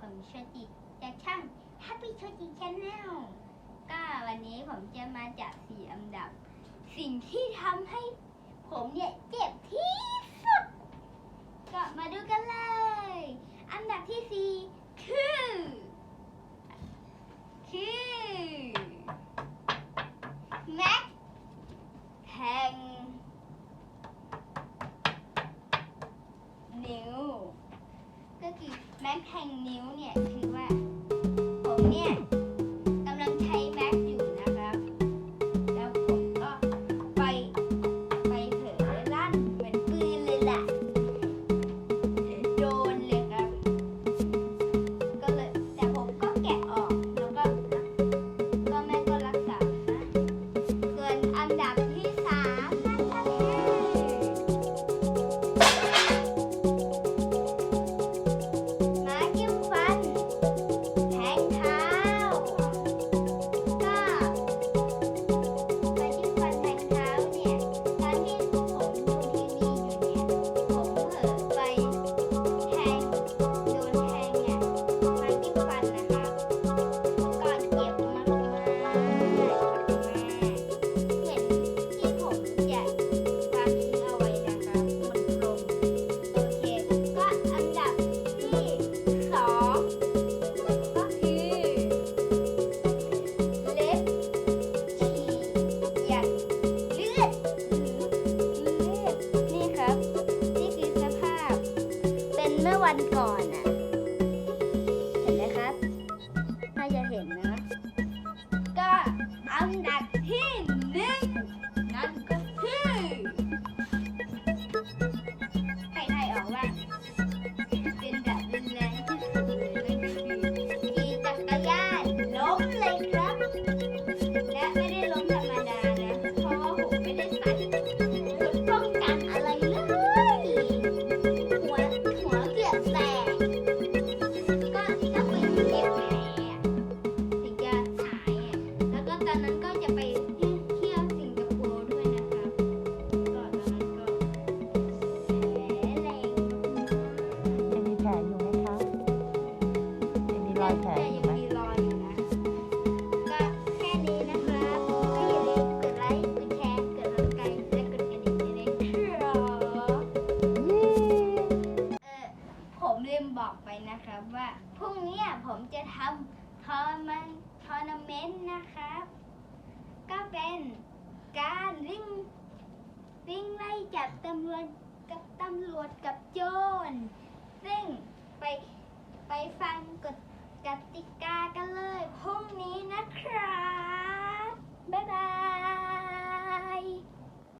ผมโชติจากช่อง Happy c h o t i Channel ก็วันนี้ผมจะมาจัดสี่อันดับ สิ่งที่ทำให้ผมเนี่ยเจ็บที่ คือแม้แทงนิ้วเนี่ยคือว่า ผมเนี่ย วันก่อนอะ ผมจะทำทอมนทอร์นาเมนต์นะครับ ก็เป็นการวิ่งวิ่งไล่จับตำรวจกับตำรวจกับโจรซึ่งไปไปฟังกฎกติ